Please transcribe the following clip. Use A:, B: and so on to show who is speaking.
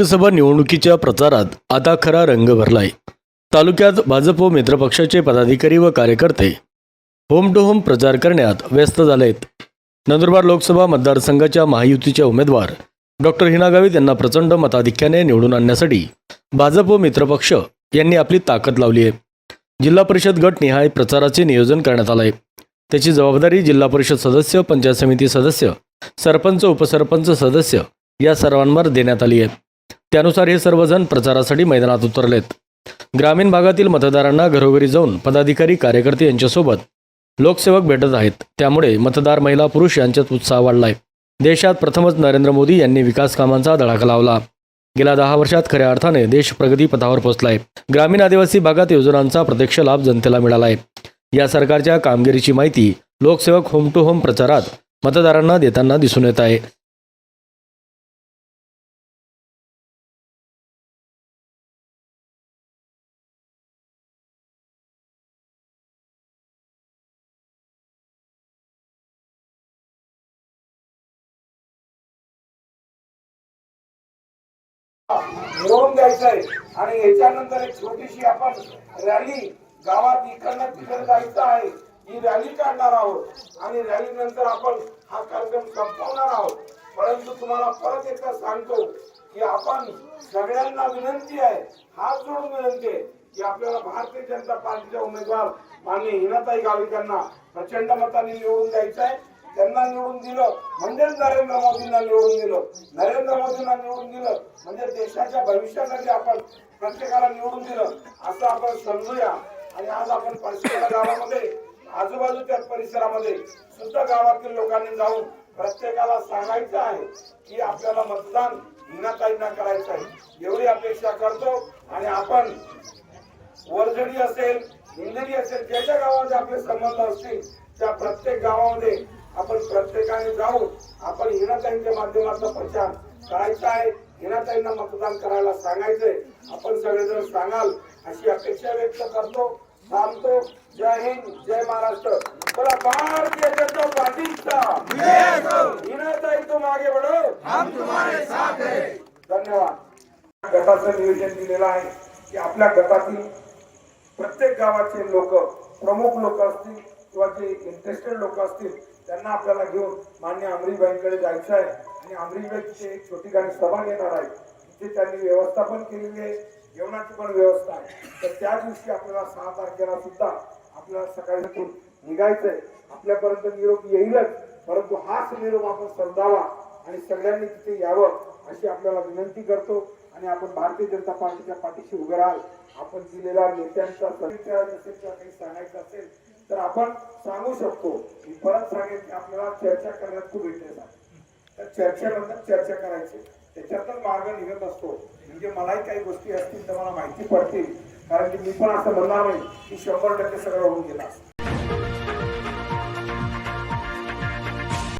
A: लोकसभा निवडणुकीच्या प्रचारात आता खरा रंग भरलाय. तालुक्यात भाजप व मित्रपक्षाचे पदाधिकारी व कार्यकर्ते होम टू होम प्रचार करण्यात व्यस्त झालेत. नंदुरबार लोकसभा मतदारसंघाच्या महायुतीच्या उमेदवार डॉक्टर हिना गावित यांना प्रचंड मताधिक्याने निवडून आणण्यासाठी भाजप व मित्रपक्ष यांनी आपली ताकद लावली आहे. जिल्हा परिषद गट निहाय प्रचाराचे नियोजन करण्यात आलं आहे त्याची जबाबदारी जिल्हा परिषद सदस्य पंचायत समिती सदस्य सरपंच उपसरपंच सदस्य या सर्वांवर देण्यात आली आहे. त्यानुसार हे सर्वजण प्रचारासाठी मैदानात उतरलेत. ग्रामीण भागातील मतदारांना घरोघरी जाऊन पदाधिकारी कार्यकर्ते यांच्यासोबत लोकसेवक भेटत आहेत. त्यामुळे मतदार महिला पुरुष यांच्यात उत्साह वाढलाय. देशात प्रथमच नरेंद्र मोदी यांनी विकास कामांचा धडाका लावला. गेल्या दहा वर्षात खऱ्या अर्थाने देश प्रगती पथावर पोहोचलाय. ग्रामीण आदिवासी भागात योजनांचा प्रत्यक्ष लाभ जनतेला मिळालाय. या सरकारच्या कामगिरीची माहिती लोकसेवक होम टू होम प्रचारात मतदारांना देताना दिसून येत आहे.
B: मिळवून द्यायचं आहे आणि याच्यानंतर एक छोटीशी आपण रॅली गावात इकडनं तिकडे जायचं आहे. ही रॅली काढणार आहोत. आणि रॅली नंतर आपण हा कार्यक्रम संपवणार आहोत. परंतु तुम्हाला परत एकदा सांगतो की आपण सगळ्यांना विनंती आहे हात जोडून विनंती आहे की आपल्याला भारतीय जनता पार्टीच्या उमेदवार माननीय हिनाताई गावित प्रचंड मताने निवडून द्यायचं आहे त्यांना निवडून दिलं. म्हणजे नरेंद्र मोदींना निवडून दिलं. नरेंद्र मोदींना निवडून दिलं. म्हणजे देशाच्या भविष्यासाठी आपण प्रत्येकाला निवडून दिलं. असं आपण समजूया. आणि आज आपण परशेला गावामध्ये आजूबाजूच्या परिसरामध्ये सुद्धा गावातील लोकांनी जाऊन प्रत्येकाला सांगायचं आहे की आपल्याला मतदान हिनाताईंना करायचं आहे. एवढी अपेक्षा करतो. आणि आपण वरझडी असेल हिंदरी असेल ज्या ज्या गावामध्ये आपले संबंध असतील त्या प्रत्येक गावामध्ये आपण प्रत्येकाने जाऊन आपण हिनाताईंच्या माध्यमातून प्रचार करायचा आहे. हिनाताईंना मतदान करायला सांगायचंय. आपण सगळेजण सांगाल अशी अपेक्षा व्यक्त करतो. थांबतो. जय हिंद जय महाराष्ट्र. बोला भारतीय जनता पार्टीचा हिनाताई बढ़ो हम तुम्हारे साथ है. धन्यवाद. गटाचं नियोजन दिलेलं आहे की आपल्या गटातील प्रत्येक गावाचे लोक प्रमुख लोक असतील किंवा जे इंटरेस्टेड लोक असतील त्यांना आपल्याला घेऊन मान्य अमरीबाईंकडे जायचं आहे. आणि अमरीबाईची एक छोटी गाणी सभा घेणार आहे. तिथे त्यांनी व्यवस्था पण केलेली आहे जेवणाची पण व्यवस्था आहे. तर त्या दिवशी आपल्याला सहा तारखेला सुद्धा आपल्याला सकाळी उठून निघायचंय. आपल्यापर्यंत निरोप येईलच परंतु हाच निरोप आपण समजावा आणि सगळ्यांनी तिथे यावं अशी आपल्याला विनंती करतो. आणि आपण भारतीय जनता पार्टीच्या पाठीशी उभे राहाल. आपण दिलेल्या नेत्यांचा काही सांगायचं असेल तर आपण सांगू शकतो मी परत सांगेन की आपल्याला चर्चा करण्यात खूप इंटरेस्ट आहे. तर चर्चेबद्दल चर्चा करायची. त्याच्यातच मार्ग निघत असतो. म्हणजे मलाही काही गोष्टी असतील तर मला माहिती पडतील. कारण की मी पण असं म्हणणार नाही की शंभर टक्के सगळं होऊन गेला